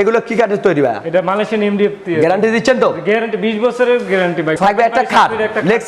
এগুলো কি কাঠের তৈরি ভাই এটা মালয়েশিয়ান এমডিএফ গ্যারান্টি দিচ্ছেন তো? গ্যারান্টি 20 বছরের গ্যারান্টি ভাই। থাকবে একটা খাট,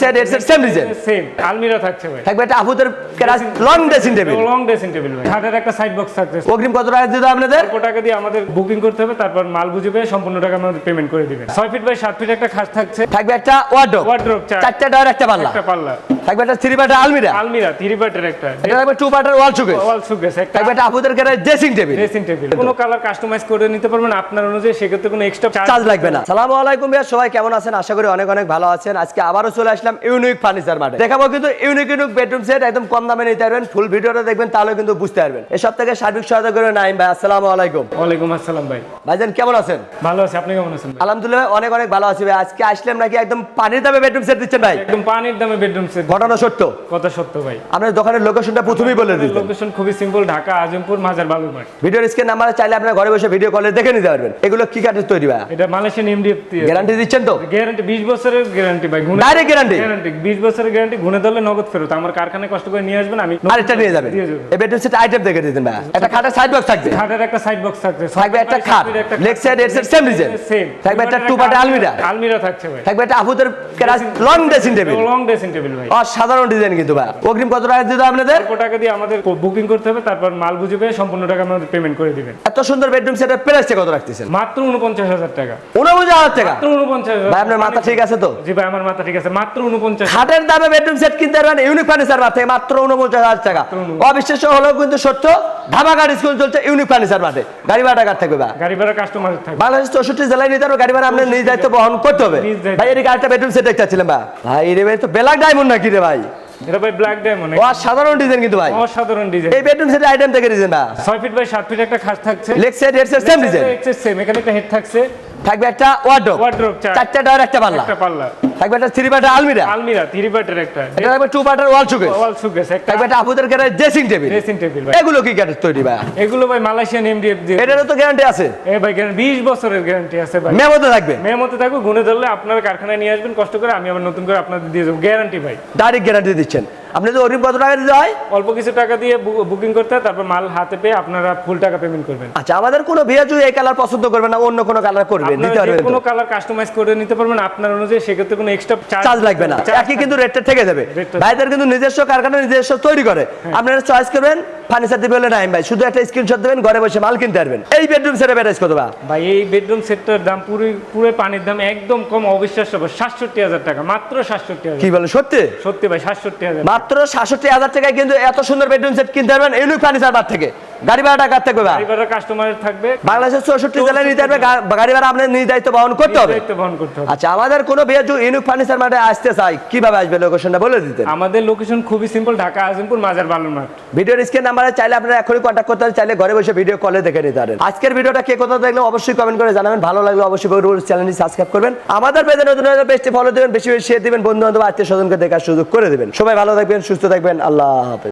side, head side, same design। Same আলমিরা থাকছে ভাই। থাকবে একটা আপুদের কেরাস long dressing table long dressing table ভাই। খাটের একটা সাইড বক্স থাকছে। অগ্রিম কত টাকা দিতে আপনাদের? অল্প টাকা দিয়ে আমাদের বুকিং করতে হবে তারপর মাল বুঝবে সম্পূর্ণ টাকা আমাদের পেমেন্ট করে দিবেন। 6 ফিট বাই 7 ফিট একটা খাট থাকছে। থাকবে একটা ওয়ার্ডরোব ওয়ার্ড্রোব চারটা ডয়ার একটা পাল্লা। একটা পাল্লা। থাকবে একটা থ্রি আলমিরা। আলমিরা থ্রি বাটের একটা। এটা থাকবে টু ওয়াল শোকেস ওয়াল একটা থাকবে একটা আপুদের ড্রেসিং টেবিল ড্রেসিং টেবিল কোনো কালার কাস্টমাইজ করে নিতে পারবেন আপনার অনুযায়ী সেক্ষেত্রে কোনো এক্সট্রা চার্জ লাগবে না। সালামু আলাইকুম ভাইয়া সবাই কেমন আছেন? আশা করি অনেক অনেক ভালো আছেন। আজকে আবারও চলে আসলাম ইউনিক ফার্নিচার মাঠে। দেখাবো কিন্তু ইউনিক ইউনিক বেডরুম সেট একদম কম দামে নিতে পারবেন। ফুল ভিডিওটা দেখবেন তাহলে কিন্তু বুঝতে পারবেন। থেকে সার্বিক সহায়তা করে নাইম ভাই আসসালামু আলাইকুম। ওয়ালাইকুম আসসালাম ভাই। ভাইজান কেমন আছেন? ভালো আছে আপনি কেমন আছেন? আলহামদুলিল্লাহ অনেক অনেক ভালো আছি ভাই। আজকে আসলাম নাকি একদম পানির দামে বেডরুম সেট দিচ্ছেন ভাই? একদম পানির দামে বেডরুম সেট ঘটনা সত্য? কথা সত্য ভাই। আপনার দোকানের লোকেশনটা প্রথমেই বলে দিতেন। লোকেশন খুবই সিম্পল ঢাকা আজমপুর মাজার বালুরমাঠ ভিডিওর স্ক্রিন নাম্বারে চাইলে আপনার ঘরে বসে ভিডিও কলে দেখে নিতে পারবেন। এগুলো কি কাঠের তৈরি ভাই এটা মালয়েশিয়ান এমডিএফ গ্যারান্টি দিচ্ছেন তো? গ্যারান্টি 20 বছরের গ্যারান্টি ভাই গুণে ডাইরেক্ট গ্যারান্টি গ্যারান্টি 20 বছরের গ্যারান্টি গুণে ধরলে নগদ ফেরত। আমার কারখানায় কষ্ট করে নিয়ে আসবেন আমি আরেকটা নিয়ে যাবেন। এই বেডরুম সেট আইটেম দেখে দিতেন ভাই একটা খাটের সাইড বক্স থাকবে। খাটের একটা সাইড বক্স থাকছে থাকবে একটা খাট। Leg side head side same design same থাকবে একটা টু পার্টের আলমিরা আলমিরা থাকছে ভাই। থাকবে একটা আপুদের কেরাস long dressing table long dressing table ভাই। অসাধারণ ডিজাইন কিন্তু ভাই। অগ্রিম কত টাকা দিতে আপনাদের? অল্প টাকা দিয়ে আমাদের বুকিং করতে হবে তারপর মাল বুঝবে সম্পূর্ণ টাকা আমাদের পেমেন্ট করে দিবেন। এত সুন্দর বেডরুম সেটের প্রাইসটা কত রাখতেছেন? মাত্র উনপঞ্চাশ হাজার টাকা। উনপঞ্চাশ হাজার টাকা? মাত্র উনপঞ্চাশ ভাই আপনার মাথা ঠিক আছে তো? জি ভাই আমার মাথা ঠিক আছে। মাত্র উনপঞ্চাশ খাটের দামে বেডরুম সেট কিনতে পারবেন ইউনিক ফার্নিচার মাত্র উনপঞ্চাশ হাজার টাকা। অবিশ্বাস্য হলেও কিন্তু সত্য। ধামাকা স্কুল চলছে ইউনিক ফার্নিচার মাঠে গাড়ি ভাড়া কার থাকবে গাড়ি ভাড়া কাস্টমার থাকবে। বাংলাদেশ চৌষট্টি জেলায় নিতে গাড়ি ভাড়া আপনার নিজ দায়িত্ব বহন করতে হবে। ভাই এদিকে আরেকটা বেডরুম সেট একটা ছিলাম ভাই ভাই রে ভাই তো ব্ল্যাক ডায়মন্ড নাকি রে ভাই? এটা ভাই ব্ল্যাক ডায়মন্ড অসাধারণ ডিজাইন কিন্তু ভাই। অসাধারণ ডিজাইন এই বেডরুম সেটের আইটেম থেকে ফিট বাই সাত ফিট একটা খাট থাকছে। Leg side head same design same এখানে একটা হেড থাকছে। থাকবে একটা ওয়ার্ড্রোব চারটা ডয়ার একটা পাল্লা। একটা পাল্লা। থাকবে একটা থ্রি পার্টের আলমিরা। আলমিরা থ্রি একটা। এটা থাকবে টু পার্টের ওয়াল শোকেস ওয়াল একটা। থাকবে একটা আপুদের ড্রেসিং টেবিল ড্রেসিং টেবিল ভাই। এগুলো কি কাঠের তৈরি ভাই এগুলো ভাই মালয়েশিয়ান এমডিএফ দিয়ে। এটারও তো গ্যারান্টি আছে। এ ভাই বিশ বছরের গ্যারান্টি আছে ভাই। মেমোতে থাকবে। মেমোতে থাকবে গুনে ধরলে আপনার কারখানায় নিয়ে আসবেন কষ্ট করে আমি আবার নতুন করে আপনাদের দিয়ে দেবো। গ্যারান্টি ভাই। ডাইরেক্ট গ্যারান্টি দিচ্ছেন। আপনি যদি অগ্রিম কত টাকা দিতে হয়? অল্প কিছু টাকা দিয়ে বুকিং করতে হয় তারপর মাল হাতে পেয়ে আপনারা ফুল টাকা পেমেন্ট করবেন। আচ্ছা আমাদের কোনো যদি এই কালার পছন্দ করবে না অন্য কোনো কালার করবে দিতে পারবেন কোনো কালার কাস্টমাইজ করে নিতে পারবেন আপনার অনুযায়ী সেক্ষেত্রে কোনো এক্সট্রা চার্জ লাগবে না। একই কিন্তু রেটটা থেকে যাবে। ভাইদের কিন্তু নিজস্ব কারখানা নিজস্ব তৈরি করে। আপনারা চয়েস করবেন ফার্নিচার দিবে বলে নাই ভাই। শুধু একটা স্ক্রিনশট দেবেন ঘরে বসে মাল কিনতে পারবেন। এই বেডরুম সেটের প্রাইস কত ভাই? এই বেডরুম সেটটার দাম পুরো পুরো পানির দাম একদম কম অবিশ্বাস্য। সাতষট্টি হাজার টাকা মাত্র সাতষট্টি হাজার। কি বলেন সত্যি? সত্যি ভাই সাতষট্টি হাজার। মাত্র সাতষট্টি হাজার টাকায় কিন্তু এত সুন্দর বেডরুম সেট কিনতে পারবেন ইউনিক ফার্নিচার বার থেকে। গাড়ি ভাড়া টাকার থাকবে ভাই এবার কাস্টমার থাকবে। বাংলাদেশের চৌষট্টি জেলায় নিতে গা- গাড়ি ভাড়া আপনার নিজ দায়িত্ব বহন করতে হবে? দায়িত্ব বহন করতে হবে। আচ্ছা আমাদের কোনো যদি ইউনিক ফার্নিচার মাঠে আসতে চাই কীভাবে আসবে লোকেশনটা বলে দিতেন? আমাদের লোকেশন খুবই সিম্পল ঢাকা আজিমপুর মাজার বালুরমাঠ ভিডিওর স্ক্রিন নাম্বারে চাইলে আপনারা এখনই কন্ট্যাক্ট করতে চাইলে ঘরে বসে ভিডিও কলে দেখে নিতে পারেন। আজকের ভিডিওটা কে কোথাও দেখলে অবশ্যই কমেন্ট করে জানাবেন। ভালো লাগলে অবশ্যই রুল চ্যানেলটি সাবস্ক্রাইব করবেন। আমাদের পেজে নতুন নতুন পেজটি ফলো দিবেন বেশি বেশি শেয়ার দিবেন বন্ধু বান্ধব আত্মীয় স্বজনকে দেখার সুযোগ করে দিবেন। সবাই ভালো থাকবেন সুস্থ থাকবেন আল্লাহ হাফেজ।